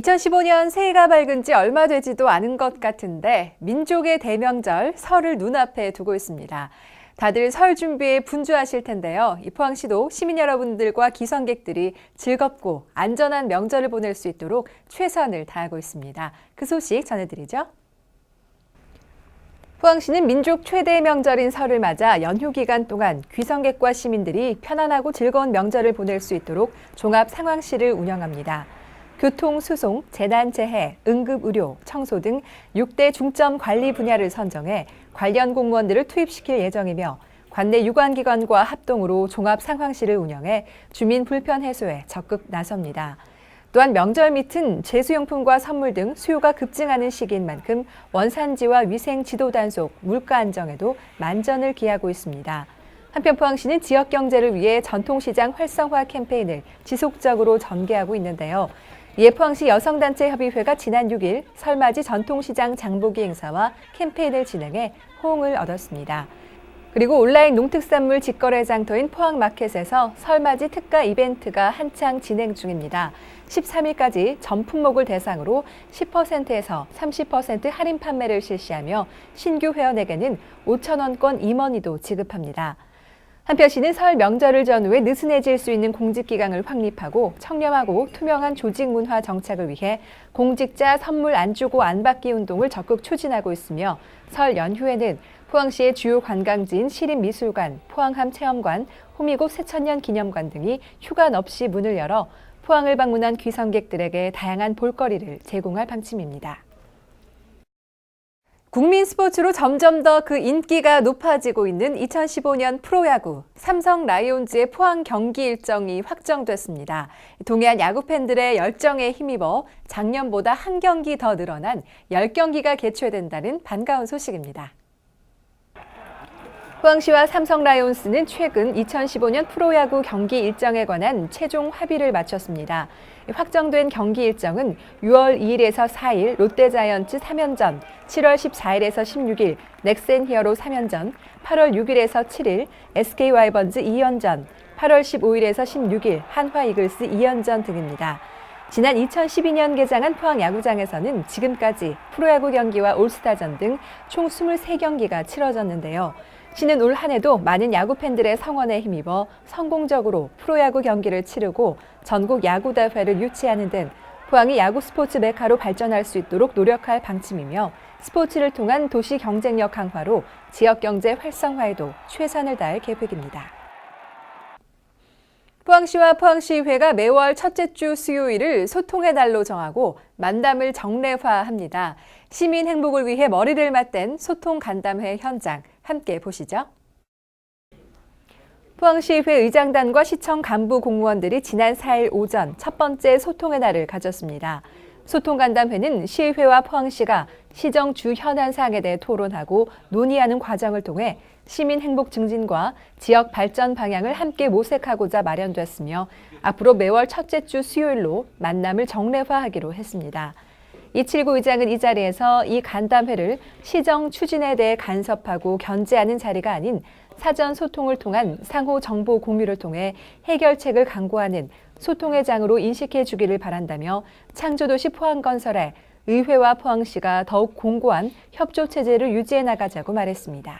2015년 새해가 밝은 지 얼마 되지도 않은 것 같은데 민족의 대명절 설을 눈앞에 두고 있습니다. 다들 설 준비에 분주하실 텐데요. 이 포항시도 시민 여러분들과 기성객들이 즐겁고 안전한 명절을 보낼 수 있도록 최선을 다하고 있습니다. 그 소식 전해드리죠. 포항시는 민족 최대 명절인 설을 맞아 연휴 기간 동안 귀성객과 시민들이 편안하고 즐거운 명절을 보낼 수 있도록 종합 상황실을 운영합니다. 교통, 수송, 재난 재해, 응급 의료, 청소 등 6대 중점 관리 분야를 선정해 관련 공무원들을 투입시킬 예정이며 관내 유관기관과 합동으로 종합 상황실을 운영해 주민 불편 해소에 적극 나섭니다. 또한 명절 밑은 제수용품과 선물 등 수요가 급증하는 시기인 만큼 원산지와 위생 지도 단속, 물가 안정에도 만전을 기하고 있습니다. 한편 포항시는 지역 경제를 위해 전통시장 활성화 캠페인을 지속적으로 전개하고 있는데요. 이에 포항시 여성단체 협의회가 지난 6일 설맞이 전통시장 장보기 행사와 캠페인을 진행해 호응을 얻었습니다. 그리고 온라인 농특산물 직거래 장터인 포항마켓에서 설맞이 특가 이벤트가 한창 진행 중입니다. 13일까지 전 품목을 대상으로 10%에서 30% 할인 판매를 실시하며 신규 회원에게는 5천원권 임원이도 지급합니다. 한편 시는 설 명절을 전후해 느슨해질 수 있는 공직기강을 확립하고 청렴하고 투명한 조직 문화 정착을 위해 공직자 선물 안 주고 안 받기 운동을 적극 추진하고 있으며 설 연휴에는 포항시의 주요 관광지인 시립미술관, 포항함 체험관, 호미곶 새천년 기념관 등이 휴관 없이 문을 열어 포항을 방문한 귀성객들에게 다양한 볼거리를 제공할 방침입니다. 국민 스포츠로 점점 더 그 인기가 높아지고 있는 2015년 프로야구 삼성 라이온즈의 포항 경기 일정이 확정됐습니다. 동해안 야구 팬들의 열정에 힘입어 작년보다 한 경기 더 늘어난 10경기가 개최된다는 반가운 소식입니다. 포항시와 삼성 라이온스는 최근 2015년 프로야구 경기 일정에 관한 최종 합의를 마쳤습니다. 확정된 경기 일정은 6월 2일에서 4일 롯데자이언츠 3연전, 7월 14일에서 16일 넥센 히어로 3연전, 8월 6일에서 7일 SK 와이번즈 2연전, 8월 15일에서 16일 한화 이글스 2연전 등입니다. 지난 2012년 개장한 포항 야구장에서는 지금까지 프로야구 경기와 올스타전 등 총 23경기가 치러졌는데요. 시는 올한 해도 많은 야구 팬들의 성원에 힘입어 성공적으로 프로야구 경기를 치르고 전국 야구 대회를 유치하는 등 포항이 야구 스포츠 메카로 발전할 수 있도록 노력할 방침이며 스포츠를 통한 도시 경쟁력 강화로 지역 경제 활성화에도 최선을 다할 계획입니다. 포항시와 포항시의회가 매월 첫째 주 수요일을 소통의 날로 정하고 만담을 정례화합니다. 시민 행복을 위해 머리를 맞댄 소통 간담회 현장 함께 보시죠. 포항시의회 의장단과 시청 간부 공무원들이 지난 4일 오전 첫 번째 소통의 날을 가졌습니다. 소통 간담회는 시의회와 포항시가 시정 주 현안 사항에 대해 토론하고 논의하는 과정을 통해 시민 행복 증진과 지역 발전 방향을 함께 모색하고자 마련됐으며 앞으로 매월 첫째 주 수요일로 만남을 정례화하기로 했습니다. 이칠구 의장은 이 자리에서 이 간담회를 시정 추진에 대해 간섭하고 견제하는 자리가 아닌 사전 소통을 통한 상호 정보 공유를 통해 해결책을 강구하는 소통의 장으로 인식해 주기를 바란다며 창조도시 포항 건설에 의회와 포항시가 더욱 공고한 협조 체제를 유지해 나가자고 말했습니다.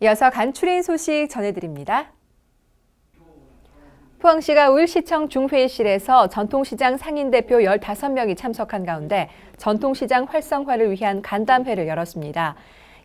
이어서 간추린 소식 전해드립니다. 포항시가 5일 시청 중회의실에서 전통시장 상인대표 15명이 참석한 가운데 전통시장 활성화를 위한 간담회를 열었습니다.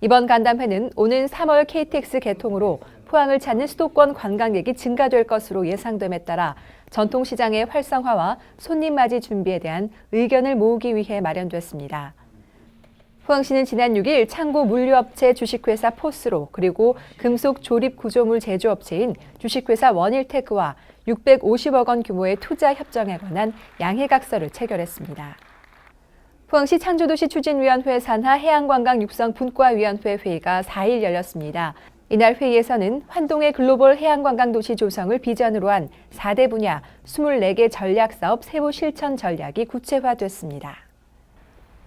이번 간담회는 오는 3월 KTX 개통으로 포항을 찾는 수도권 관광객이 증가될 것으로 예상됨에 따라 전통시장의 활성화와 손님 맞이 준비에 대한 의견을 모으기 위해 마련됐습니다. 포항시는 지난 6일 창고 물류업체 주식회사 포스로 그리고 금속 조립 구조물 제조업체인 주식회사 원일테크와 650억 원 규모의 투자 협정에 관한 양해각서를 체결했습니다. 포항시 창조도시 추진위원회 산하 해양관광 육성 분과위원회 회의가 4일 열렸습니다. 이날 회의에서는 환동의 글로벌 해양관광 도시 조성을 비전으로 한 4대 분야 24개 전략사업 세부 실천 전략이 구체화됐습니다.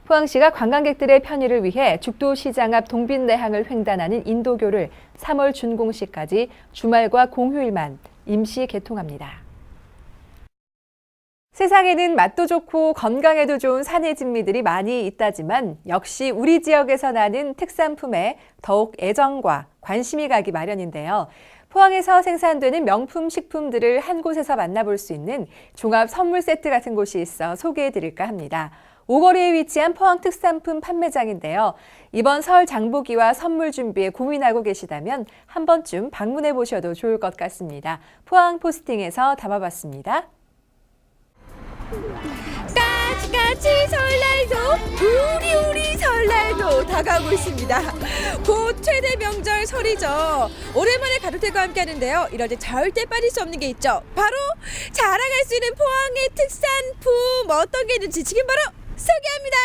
포항시가 관광객들의 편의를 위해 죽도시장 앞 동빈내항을 횡단하는 인도교를 3월 준공식까지 주말과 공휴일만 임시 개통합니다. 세상에는 맛도 좋고 건강에도 좋은 산의 진미들이 많이 있다지만 역시 우리 지역에서 나는 특산품에 더욱 애정과 관심이 가기 마련인데요. 포항에서 생산되는 명품 식품들을 한 곳에서 만나볼 수 있는 종합 선물 세트 같은 곳이 있어 소개해 드릴까 합니다. 오거리에 위치한 포항 특산품 판매장인데요. 이번 설 장보기와 선물 준비에 고민하고 계시다면 한 번쯤 방문해 보셔도 좋을 것 같습니다. 포항 포스팅에서 담아봤습니다. 까치까치 설날도 우리 우리 설날도 다가오고 있습니다. 곧 최대 명절 설이죠. 오랜만에 가족들과 함께 하는데요. 이럴 때 절대 빠질 수 없는 게 있죠. 바로 자랑할 수 있는 포항의 특산품 어떤 게 있는지 지금 바로 소개합니다.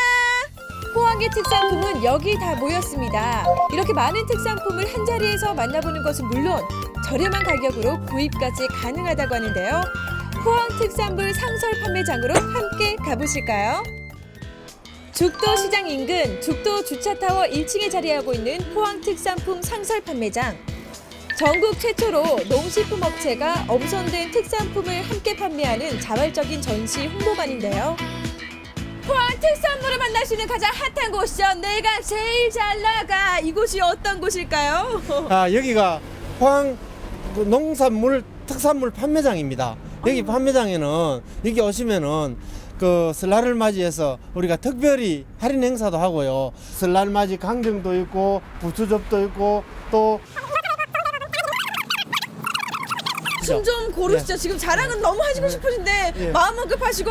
포항의 특산품은 여기 다 모였습니다. 이렇게 많은 특산품을 한 자리에서 만나보는 것은 물론 저렴한 가격으로 구입까지 가능하다고 하는데요. 포항 특산물 상설 판매장으로 함께 가보실까요? 죽도 시장 인근 죽도 주차타워 1층에 자리하고 있는 포항 특산품 상설 판매장. 전국 최초로 농식품 업체가 엄선된 특산품을 함께 판매하는 자발적인 전시 홍보관인데요. 포항 특산물을 만날 수 있는 가장 핫한 곳이죠. 내가 제일 잘 나가. 이곳이 어떤 곳일까요? 아, 여기가 포항 그 농산물 특산물 판매장입니다. 여기 판매장에는 여기 오시면은 그 설날을 맞이해서 우리가 특별히 할인 행사도 하고요. 설날 맞이 강정도 있고 부추접도 있고 또 좀좀 고르시죠. 지금 자랑은 너무 하시고 싶으신데 예. 마음은 급하시고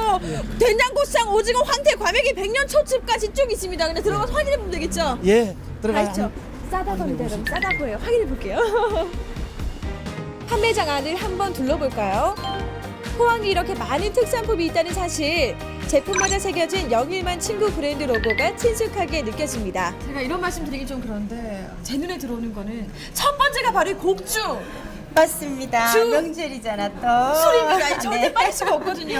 된장고추장, 오징어, 황태, 과메기, 백년 초집까지 쭉 있습니다. 근데 들어가서 확인해 보면 되겠죠? 예 들어가요. 아시죠? 싸다고 합니다, 여러분. 싸다고 해요. 확인해 볼게요. 판매장 안을 한번 둘러볼까요? 포항에 이렇게 많은 특산품이 있다는 사실 제품마다 새겨진 영일만 친구 브랜드 로고가 친숙하게 느껴집니다. 제가 이런 말씀 드리기 좀 그런데 제 눈에 들어오는 거는 첫 번째가 바로 이 곡주 맞습니다. 주- 명절이잖아 또. 술입니다. 절대 네. 빠질 수가 없거든요.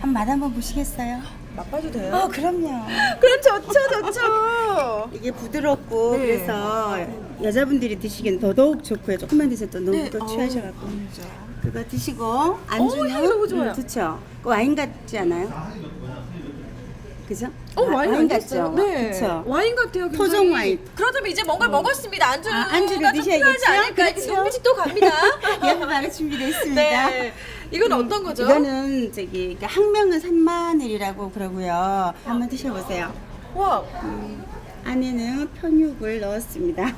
한 맛 한번 보시겠어요? 맛봐도 돼요? 어, 그럼요. 그럼 좋죠, 좋죠. 이게 부드럽고 네. 그래서 여자분들이 드시기엔 더더욱 좋고요. 조금만 드셔도 또 너무 네. 또 취하셔갖고. 그거 드시고 안주는 향이 너무 좋아요. 좋죠. 그 와인 같지 않아요? 그죠? 어 와인, 와인 같죠? 같죠? 네. 그쵸? 와인 같아요. 굉장히. 토종 와인. 그렇다면 이제 뭔가를 먹었습니다. 안주가 아, 안주를 좀 드셔야겠죠? 필요하지 않을까? 그렇죠. 눈빛이 또 갑니다. 예, 바로 준비되어 있습니다. 네. 이건 어떤 거죠? 이거는 저기 그 항명은 산마늘이라고 그러고요. 한번 드셔보세요. 와, 안에는 편육을 넣었습니다.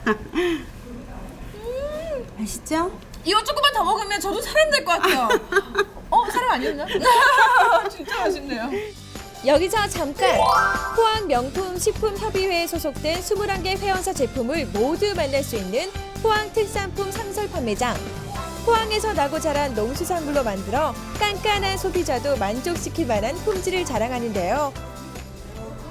맛있죠? 이거 조금만 더 먹으면 저도 사람 될 것 같아요. 어, 사람 아니었나? 진짜 맛있네요. 여기서 잠깐 포항 명품 식품 협의회에 소속된 21개 회원사 제품을 모두 만날 수 있는 포항 특산품 상설 판매장. 포항에서 나고 자란 농수산물로 만들어 깐깐한 소비자도 만족시킬 만한 품질을 자랑하는데요.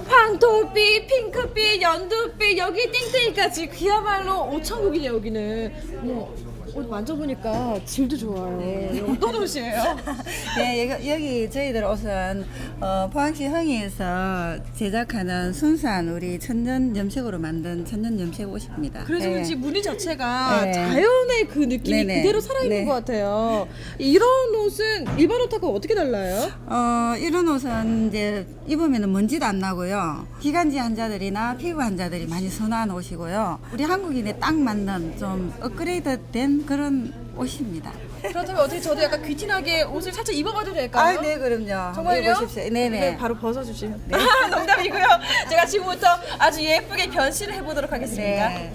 황토빛, 핑크빛, 연두빛, 여기 땡땡이까지 그야말로 오천국이네 여기는. 뭐 옷 만져보니까 질도 좋아요. 어떤 옷이에요? 네, 여기, 여기 저희들 옷은 어, 포항시 흥이에서 제작하는 순수한 우리 천연 염색으로 만든 천연 염색 옷입니다. 그래서 네. 그런지 무늬 자체가 네. 자연의 그 느낌이 네네. 그대로 살아있는 네. 것 같아요. 이런 옷은 일반 옷하고 어떻게 달라요? 어, 이런 옷은 이제 입으면 먼지도 안 나고요. 기관지 환자들이나 피부 환자들이 많이 선호하는 옷이고요. 우리 한국인에 딱 맞는 좀 업그레이드 된 그런 옷입니다. 그렇다면 어떻게 저도 약간 귀티나게 옷을 살짝 입어봐도 될까요? 아, 네, 그럼요. 정말요? 입어보십시오. 네네. 네, 바로 벗어주시면. 네. 농담이고요. 제가 지금부터 아주 예쁘게 변신을 해보도록 하겠습니다. 네.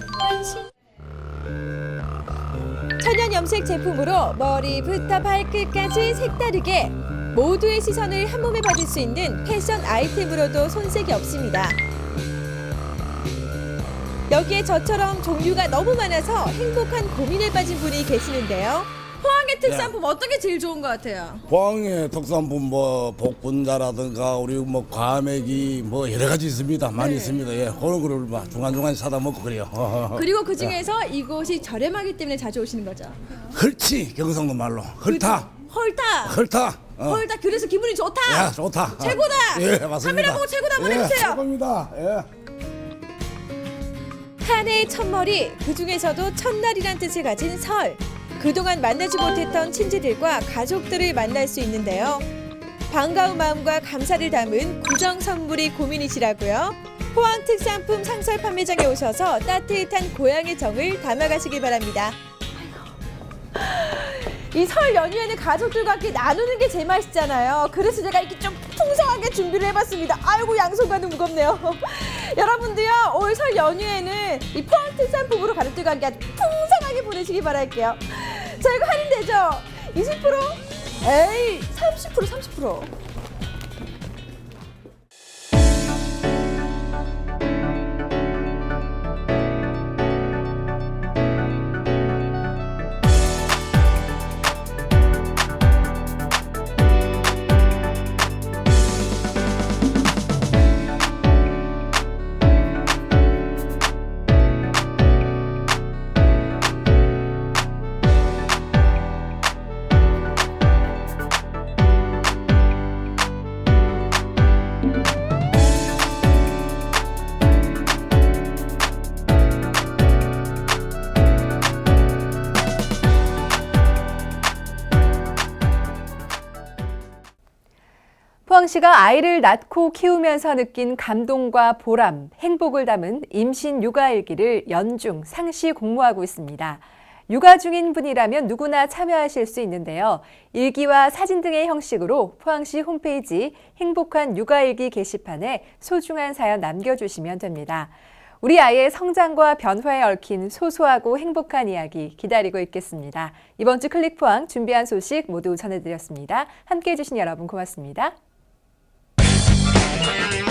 천연 염색 제품으로 머리부터 발끝까지 색다르게 모두의 시선을 한 몸에 받을 수 있는 패션 아이템으로도 손색이 없습니다. 여기에 저처럼 종류가 너무 많아서 행복한 고민에 빠진 분이 계시는데요. 포항의 특산품 어떤 게 제일 좋은 것 같아요? 포항의 특산품 뭐 복분자라든가 우리 뭐 과메기 뭐 여러 가지 있습니다. 많이 네. 있습니다. 예, 그런 거를 막 중간중간 사다 먹고 그래요. 그리고 그 중에서 이곳이 저렴하기 때문에 자주 오시는 거죠. 헐치 경상도 말로 헐타 헐다. 헐타 어. 헐다. 그래서 기분이 좋다. 야 좋다 최고다! 예 맞습니다 카메라 보고 최고다 한번 예. 최고입니다 예. 한 해의 첫머리, 그 중에서도 첫날이란 뜻을 가진 설. 그동안 만나지 못했던 친지들과 가족들을 만날 수 있는데요. 반가운 마음과 감사를 담은 구정 선물이 고민이시라고요? 포항 특산품 상설 판매장에 오셔서 따뜻한 고향의 정을 담아가시길 바랍니다. 이 설 연휴에는 가족들과 함께 나누는 게 제일 맛있잖아요. 그래서 제가 이렇게 좀 풍성하게 준비를 해봤습니다. 아이고 양손과는 무겁네요. 여러분도요 올 설 연휴에는 이 포항 특산품으로 가족들과 함께 풍성하게 보내시기 바랄게요. 자 이거 할인 되죠? 20%? 에이 30% 30%. 포항시가 아이를 낳고 키우면서 느낀 감동과 보람, 행복을 담은 임신 육아 일기를 연중 상시 공모하고 있습니다. 육아 중인 분이라면 누구나 참여하실 수 있는데요. 일기와 사진 등의 형식으로 포항시 홈페이지 행복한 육아일기 게시판에 소중한 사연 남겨주시면 됩니다. 우리 아이의 성장과 변화에 얽힌 소소하고 행복한 이야기 기다리고 있겠습니다. 이번 주 클릭 포항 준비한 소식 모두 전해드렸습니다. 함께 해 주신 여러분 고맙습니다. Yeah.